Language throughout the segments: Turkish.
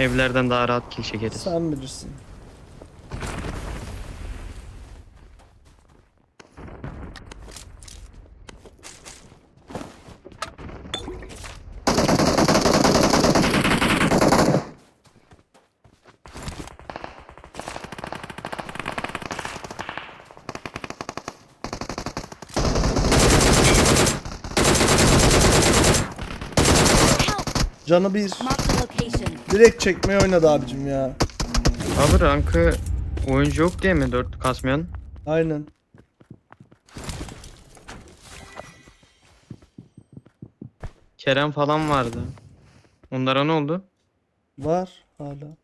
Evlerden daha rahat kill çekeriz. Sen bilirsin. Canı bir. Location. Direkt çekmeyi oynadı abicim ya. Abi rankı oyuncu yok diye mi 4 kasmayan? Aynen. Kerem falan vardı. Onlara ne oldu? Var hala.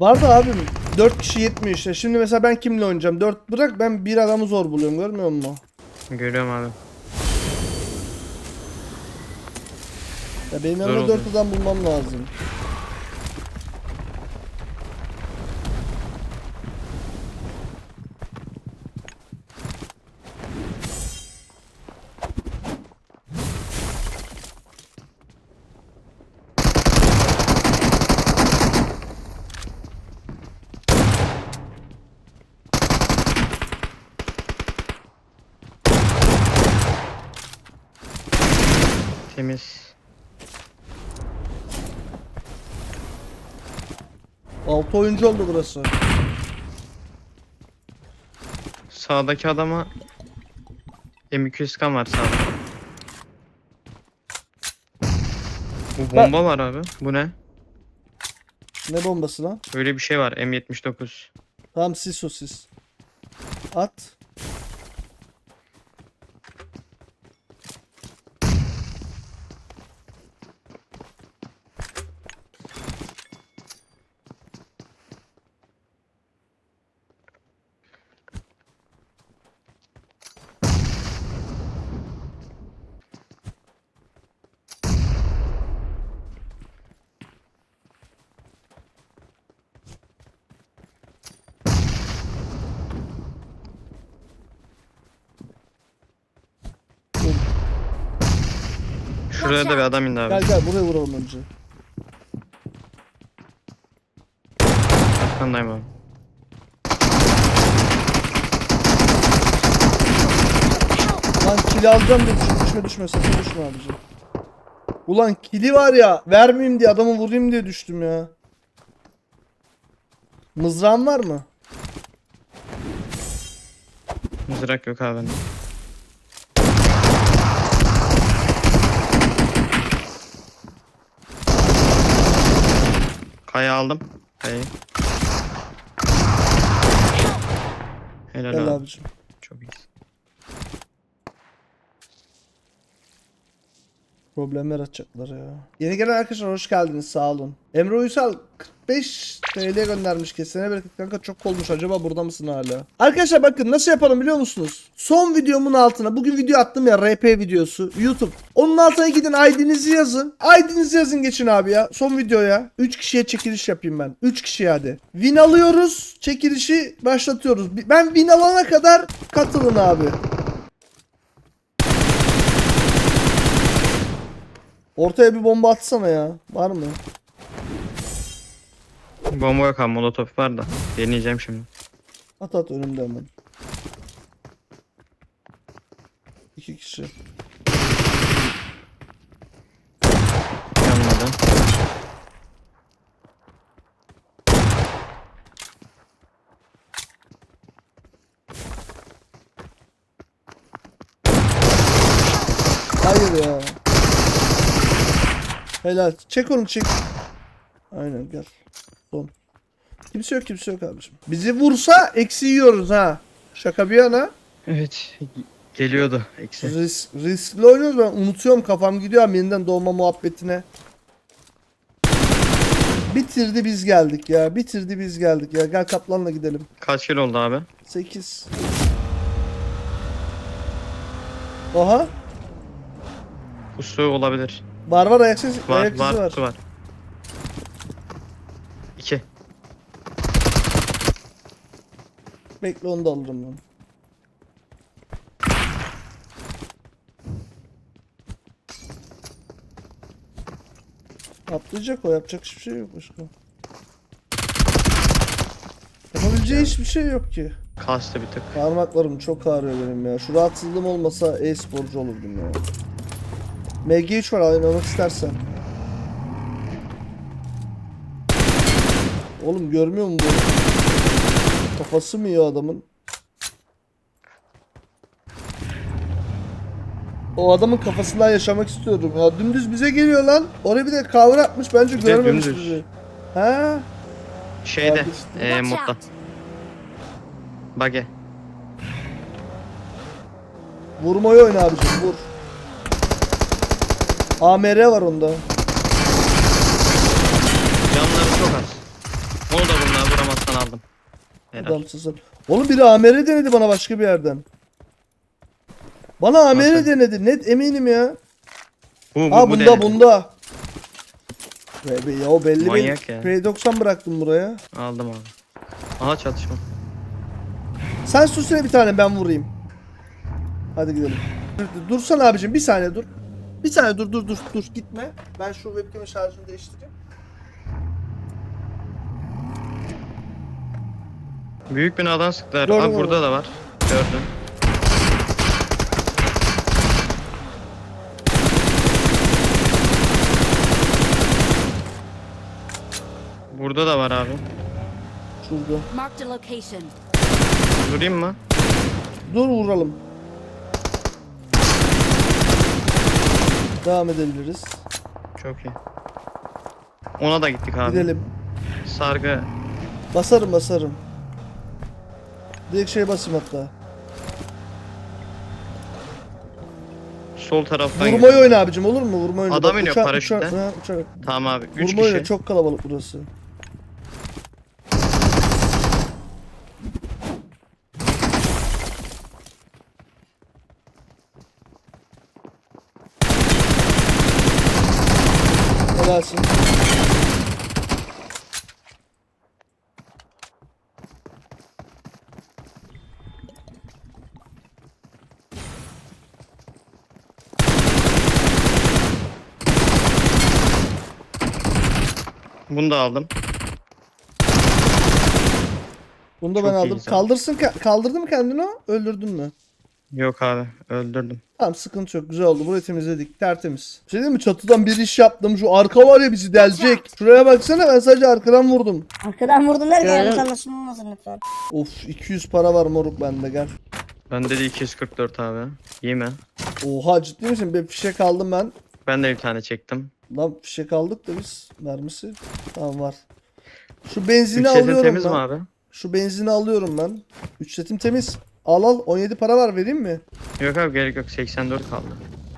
Var da abim 4 kişi yetmiyor işte. Şimdi mesela ben kimle oynayacağım? 4 bırak ben bir adamı zor buluyorum görmüyor musun? Görüyorum abi. Ya benim yanımda 4 oluyor. adam bulmam lazım. Temiz. 6 oyuncu oldu burası. Sağdaki adama M200 kan var sağda. Bu bomba var abi. Bu ne? Ne bombası lan? Böyle bir şey var M79. Tamam sis o sis. At. Şuraya da bir adam indi abi. Gel gel buraya vuralım önce. Arkandayım abi. Lan kili alacağım da düşme düşme, düşme sakın düşme abicim. Ulan kili var ya vermeyeyim diye adamı vurayım diye düştüm ya. Mızrağın var mı? Mızrak yok abi bende. Kaya aldım. Kayayı. Helal Gel abi. abicim. Çok iyi. Problem yaratacaklar ya. Yeni gelen arkadaşlar hoş geldiniz sağ olun. Emre Uysal 45 TL göndermiş kesene bereket kanka çok olmuş acaba burada mısın hala? Arkadaşlar bakın nasıl yapalım biliyor musunuz? Son videomun altına bugün video attım ya RP videosu YouTube. Onun altına gidin ID'nizi yazın. ID'nizi yazın geçin abi ya. Son videoya 3 kişiye çekiliş yapayım ben. 3 kişiye hadi. Win alıyoruz. Çekilişi başlatıyoruz. Ben win alana kadar katılın abi. Ortaya bir bomba atsana ya. Var mı? Bomba yok abi molotof var da. Deneyeceğim şimdi. At at önümde hemen. İki kişi. Yanmadı. Hayır ya. Helal. Çek onu çek. Aynen gel. Son. Kimse yok kimse yok abiciğim. Bizi vursa eksi yiyoruz ha. Şaka bir yana. Evet. Geliyordu eksi. Risk, riskli oynuyoruz ben unutuyorum kafam gidiyor ama yeniden doğma muhabbetine. Bitirdi biz geldik ya. Bitirdi biz geldik ya. Gel kaplanla gidelim. Kaç kilo oldu abi? 8. Oha. Pusu olabilir. Var var ayak sesi var. Var, var. var. İki. Bekle onu da alırım ben. Atlayacak o yapacak hiçbir şey yok başka. Yapabileceği hiçbir şey yok ki. Kaçtı bir tık. Parmaklarım çok ağrıyor benim ya. Şu rahatsızlığım olmasa e-sporcu olurdum ya. MG3 var oynamak istersen. Oğlum görmüyor musun bu? Kafası mı yiyor adamın? O adamın kafasından yaşamak istiyorum ya. Dümdüz bize geliyor lan. Oraya bir de cover atmış bence görmemiş dümdüz. bizi. Ha? Şeyde. Abi işte. E, Watch modda. Bage. Vurmayı oyna abicim vur. AMR var onda. Canları çok az. Onu da bunlar vuramazsan aldım. Helal. Adamsızın. Oğlum biri AMR denedi bana başka bir yerden. Bana AMR Nasıl? denedi. Net eminim ya. Bu, bu, Ha bu bunda denedi. bunda. Be, be, ya o belli Manyak ya. P90 bıraktım buraya. Aldım abi. Aha çatışma. Sen susene bir tane ben vurayım. Hadi gidelim. Dur, dur, Dursana abicim bir saniye dur. Bir saniye dur dur dur dur gitme. Ben şu webcam'in şarjını değiştireyim. Büyük binadan sıktılar. Gördüm Abi onu. burada da var. Gördüm. Burada da var abi. Şurada. Marked a location. Vurayım mı? Dur vuralım. Devam edebiliriz. Çok iyi. Ona da gittik abi. Gidelim. Sargı. Basarım basarım. Direkt şey basayım hatta. Sol taraftan Vurmayı oyna abicim olur mu? Vurma oyna. Adam Bak, iniyor ha, uçak. Tamam abi. 3 Vurma oyna kişi. çok kalabalık burası. Helalsin. Bunu da aldım. Bunu da Çok ben aldım. iyi sen. Kaldırsın ka- kaldırdı mı kendini o? Öldürdün mü? Yok abi. Öldürdüm. Tamam sıkıntı yok. Güzel oldu. Burayı temizledik. Tertemiz. Bir şey diyeyim mi? Çatıdan bir iş yaptım. Şu arka var ya bizi delecek. Şuraya baksana ben sadece arkadan vurdum. Arkadan vurdum derken Gördüm. yanlış anlaşılma olmasın lütfen. Of 200 para var moruk bende gel. Bende de 244 abi. Yeme. Oha ciddi misin? Bir fişek aldım ben. Ben de bir tane çektim. Lan fişek aldık da biz. Mermisi. Tamam var. Şu benzini Üç alıyorum temiz ben. mi abi? Şu benzini alıyorum ben. 3 setim temiz. Al al 17 para var vereyim mi? Yok abi gerek yok. 84 kaldı.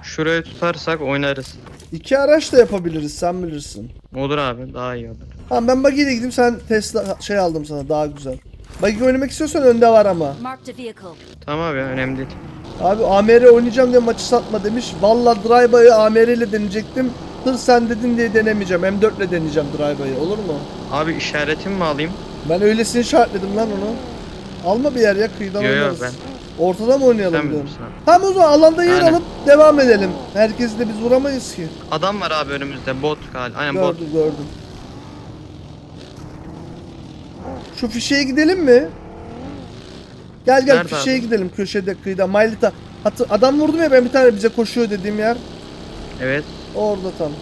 Şurayı tutarsak oynarız. İki araç da yapabiliriz sen bilirsin. Olur abi. Daha iyi olur. Tamam ben buggy ile gideyim sen Tesla şey aldım sana daha güzel. Buggy oynamak istiyorsan önde var ama. Marked a vehicle. Tamam abi ya, önemli değil. Abi AMR oynayacağım diye maçı satma demiş. Valla Drive'ı AMR ile deneyecektim. Hır sen dedin diye denemeyeceğim. M4 ile deneyeceğim Drive'ı. Olur mu? Abi işaretim mi alayım? Ben öylesini işaretledim lan onu. Alma bir yer ya kıyıdan Yo yo ben. Ortada mı oynayalım Sen diyorum. Tamam o zaman alanda yer Aynen. alıp devam edelim. Herkesi de biz vuramayız ki. Adam var abi önümüzde. Bot galiba. Aynen bot. Gördüm gördüm. Şu fişeye gidelim mi? Gel gel Nerede fişeye abi? gidelim köşede kıyıda. Maylita. Hatı, adam vurdum ya ben bir tane bize koşuyor dediğim yer. Evet. Orada tam.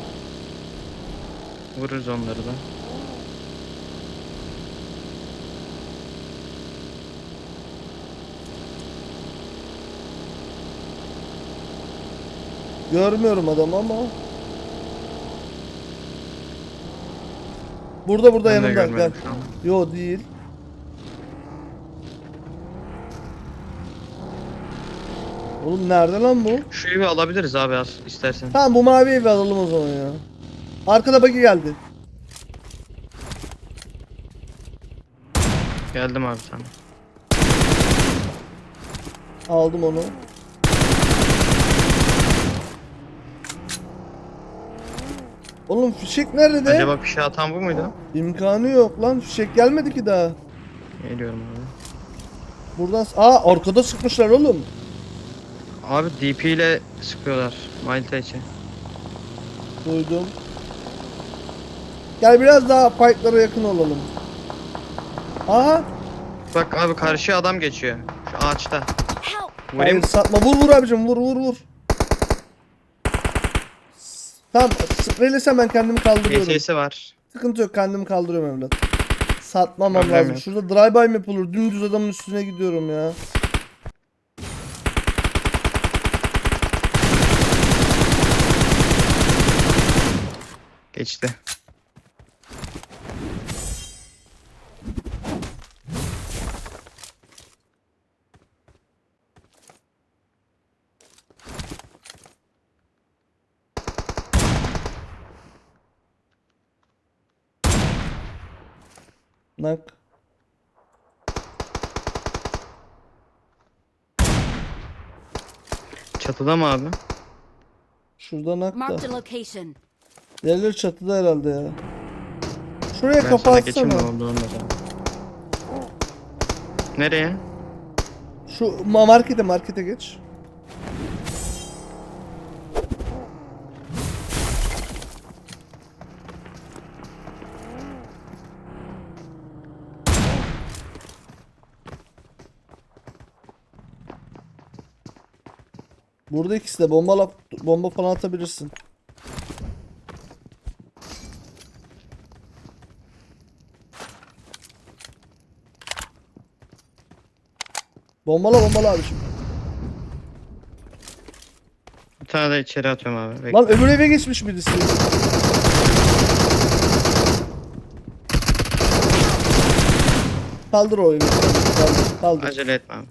Vururuz onları da. Görmüyorum adamı ama. Burada burada Ben yanımda gel. Yo değil. Oğlum nerede lan bu? Şu evi alabiliriz abi az istersen. Tamam bu mavi evi alalım o zaman ya. Arkada bagi geldi. Geldim abi sen. Aldım onu. Oğlum fişek nerede? Acaba bir şey atan bu muydu? İmkanı yok lan. Fişek gelmedi ki daha. Geliyorum abi. Buradan... Aa arkada sıkmışlar oğlum. Abi DP ile sıkıyorlar. Malta için. Duydum. Gel biraz daha fightlara yakın olalım. Aha. Bak abi karşıya adam geçiyor. Şu ağaçta. Help! Hayır Vurayım. satma. Vur vur abicim vur vur vur. Tamam spreylesem ben kendimi kaldırıyorum. GS'si var. Sıkıntı yok kendimi kaldırıyorum evlat. Satmamam Problem lazım. yok. Şurada drive-by mi yapılır? Dümdüz adamın üstüne gidiyorum ya. Geçti. Nak. Çatıda mı abi? Şurada nak da. Marked a location. Diğerleri çatıda herhalde ya. Şuraya Ben kapı sana geçeyim atsana. Nereye? Şu ma- markete markete geç. Burada ikisi de bomba bomba falan atabilirsin. Bombala bombala abiciğim. Bir tane de içeri atıyorum abi. Bekle. Lan öbür eve geçmiş birisi. Kaldır o evi. Kaldır. Kaldır. Acele etme abi.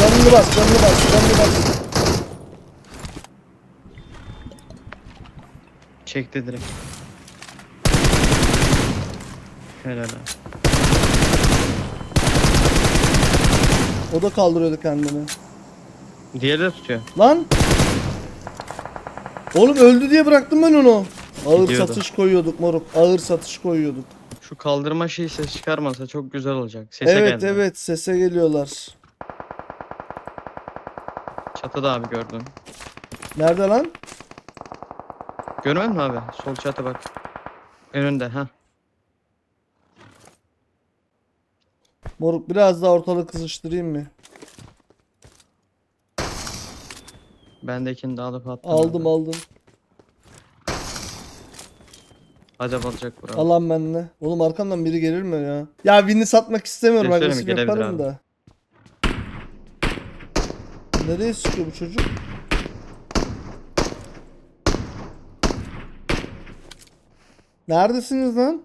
Canını bas, canını bas, canını bas. Çekti direkt. Helal abi. O da kaldırıyordu kendini. Diğeri de tutuyor. Lan! Oğlum öldü diye bıraktım ben onu. Ağır Gidiyordu. satış koyuyorduk moruk. Ağır satış koyuyorduk. Şu kaldırma şeyi ses çıkarmasa çok güzel olacak. Sese evet geldi. evet sese geliyorlar. Çatıda abi gördün. Nerede lan? Görmedin mi abi? Sol çatı bak. Önünde ha. Moruk biraz daha ortalık kızıştırayım mı? Bendekini de alıp attım. Aldım abi. aldım. Acaba alacak bura. Alan benle. Oğlum arkamdan biri gelir mi ya? Ya win'i satmak istemiyorum. Şey Agresif yaparım Gelebilir da. Nereye sıkıyor bu çocuk? Neredesiniz lan?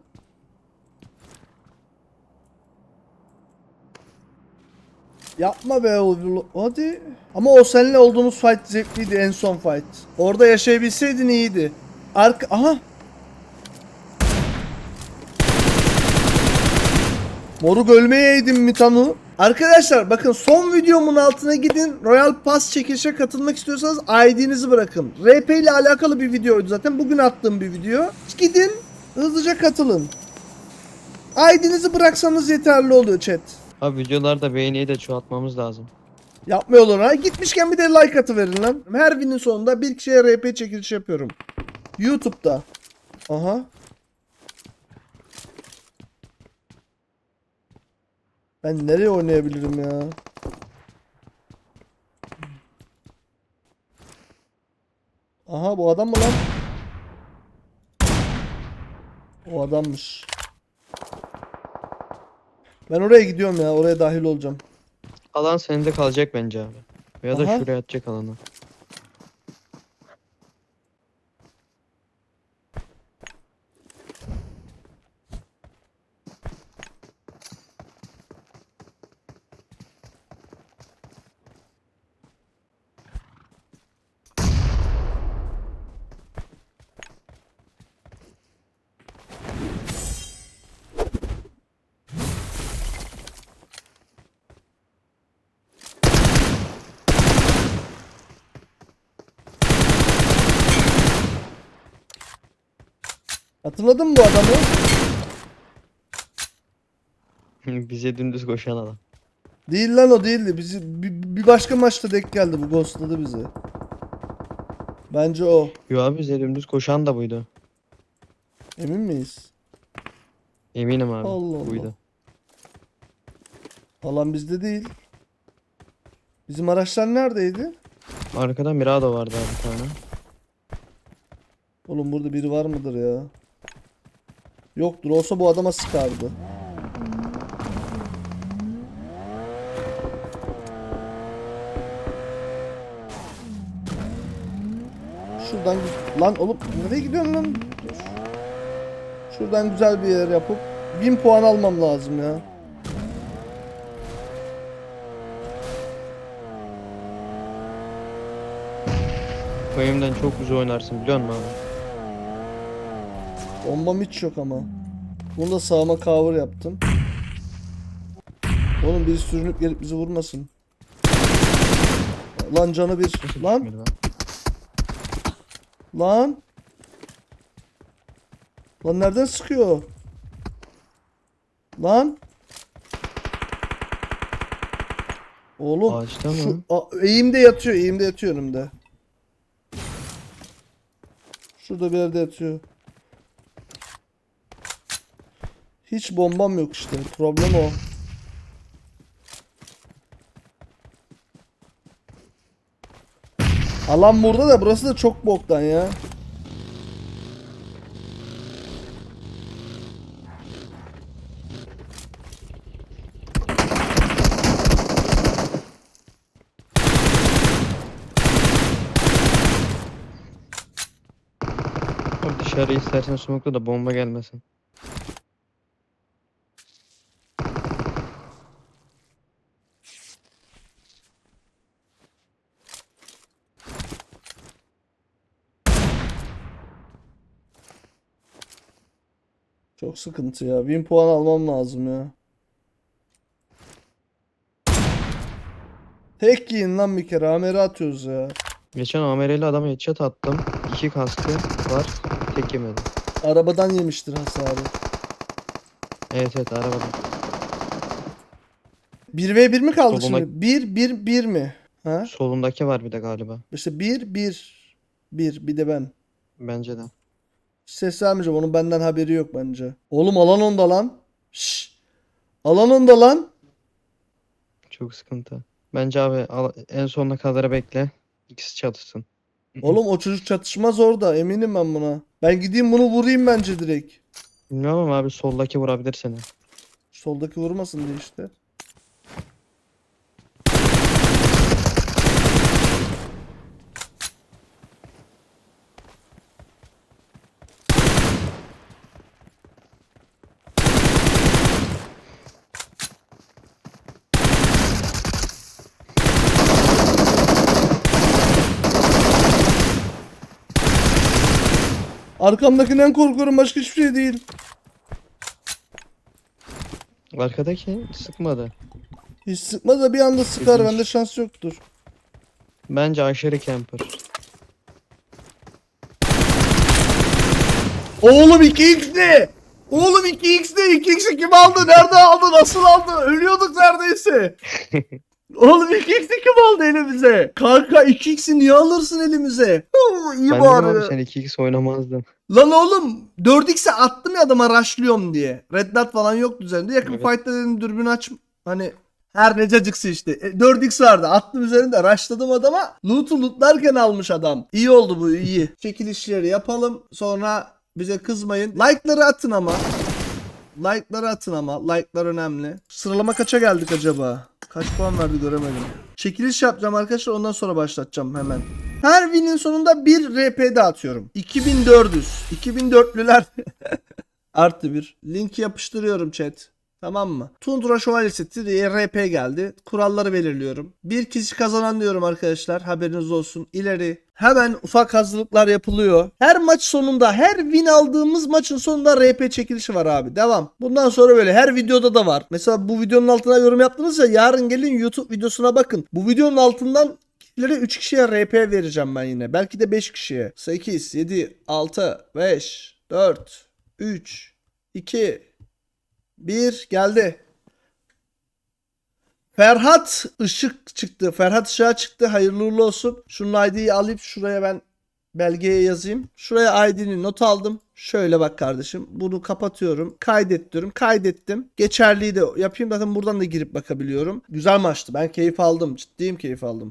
Yapma be. Hadi. Ama o seninle olduğumuz fight zevkliydi en son fight. Orada yaşayabilseydin iyiydi. Arka... Aha. Moruk ölmeyeydim mi Tanu? Arkadaşlar bakın son videomun altına gidin. Royal Pass çekilişe katılmak istiyorsanız ID'nizi bırakın. RP ile alakalı bir videoydu zaten. Bugün attığım bir video. Gidin hızlıca katılın. ID'nizi bıraksanız yeterli oluyor chat. Abi videolarda beğeniyi de çoğaltmamız lazım. Yapmıyorlar ha. Gitmişken bir de like atıverin lan. Her videonun sonunda bir kişiye RP çekilişi yapıyorum. YouTube'da. Aha. Ben nereye oynayabilirim ya? Aha bu adam mı lan? O adammış. Ben oraya gidiyorum ya. Oraya dahil olacağım. Alan senin kalacak bence abi. Ya da Aha. şuraya atacak alanı. Hatırladın mı bu adamı? Bize dümdüz koşan adam. Değil lan o değildi. Bizi bir, bir başka maçta denk geldi bu ghostladı bizi. Bence o. Yo abi bize dümdüz koşan da buydu. Emin miyiz? Eminim abi. Allah Allah. Buydu. Alan bizde değil. Bizim araçlar neredeydi? Arkada Mirado vardı abi bir tane. Oğlum burada biri var mıdır ya? Yoktur. Olsa bu adama sıkardı. Şuradan lan oğlum nereye gidiyorsun lan? Dur. Şuradan güzel bir yer yapıp 1000 puan almam lazım ya. Bu evimden çok güzel oynarsın biliyor musun abi? Bombam hiç yok ama. Bunu da sağıma cover yaptım. Oğlum biri sürünüp gelip bizi vurmasın. Lan canı bir. Lan lan? lan. Nereden sıkıyor? Lan. Oğlum Ağaçta mı? a, eğimde yatıyor, eğimde yatıyor önümde. Şurada bir yerde yatıyor. Hiç bombam yok işte. Problem o. Alan burada da burası da çok boktan ya. Dışarı istersen smoke'la da bomba gelmesin. Çok sıkıntı ya. 1000 puan almam lazım ya. Tek yiyin lan bir kere. Ameri atıyoruz ya. Geçen amereli adama headshot attım. İki kaskı var. Tek yemedi. Arabadan yemiştir hasarı. Evet evet arabada. 1v1 mi kaldı Soluma- şimdi? 1 1 1 mi? Ha? Solundaki var bir de galiba. İşte 1 1 1 bir de ben. Bence de. Ses vermeyeceğim. Onun benden haberi yok bence. Oğlum alan onda lan. Şşş. Alan onda lan. Çok sıkıntı. Bence abi al- en sonuna kadar bekle. İkisi çatışsın. Oğlum o çocuk çatışmaz orada. Eminim ben buna. Ben gideyim bunu vurayım bence direkt. Bilmiyorum ama abi soldaki vurabilir seni. Soldaki vurmasın diye işte. Arkamdakinden korkuyorum başka hiçbir şey değil. Arkadaki sıkmadı. Hiç sıkma da bir anda sıkar. İlginç. Bende şans yoktur. Bence aşırı camper. Oğlum 2x ne? Oğlum 2x ne? 2x'i kim aldı? Nerede aldı? Nasıl aldı? Ölüyorduk neredeyse. Oğlum 2x'i kim aldı elimize? Kanka 2x'i niye alırsın elimize? Oo, iyi Ben dedim abi bari. sen 2x oynamazdın. Lan oğlum 4x'e attım ya adama rushlıyorum diye. Red dot falan yok üzerinde. Yakın Evet. fight'ta dedim dürbün aç. Hani her necacıksı işte. E, 4x vardı. Attım üzerinde rushladım adama. Loot'u lootlarken almış adam. İyi oldu bu iyi. Çekilişleri yapalım. Sonra bize kızmayın. Like'ları atın ama. Like'ları atın ama. Like'lar önemli. Sıralama kaça geldik acaba? Kaç puan verdi göremedim. Çekiliş yapacağım arkadaşlar ondan sonra başlatacağım hemen. Her win'in sonunda bir RP dağıtıyorum. 2400. 2400'lüler artı bir. Linki yapıştırıyorum chat. Tamam mı? Tundra Şövalyesi diye RP geldi. Kuralları belirliyorum. Bir kişi kazanan diyorum arkadaşlar. Haberiniz olsun. İleri hemen ufak hazırlıklar yapılıyor. Her maç sonunda her win aldığımız maçın sonunda RP çekilişi var abi. Devam. Bundan sonra böyle her videoda da var. Mesela bu videonun altına yorum yaptınız ya yarın gelin YouTube videosuna bakın. Bu videonun altından kişilere 3 kişiye RP vereceğim ben yine. Belki de 5 kişiye. 8, 7, 6, 5, 4, 3, 2, 1 geldi. Ferhat Işık çıktı. Ferhat Işık'a çıktı. Hayırlı uğurlu olsun. Şunun ID'yi alayım. Şuraya ben belgeye yazayım. Şuraya ID'ni not aldım. Şöyle bak kardeşim. Bunu kapatıyorum. Kaydet diyorum. Kaydettim. Geçerliyi de yapayım. Zaten buradan da girip bakabiliyorum. Güzel maçtı. Ben keyif aldım. Ciddiyim keyif aldım.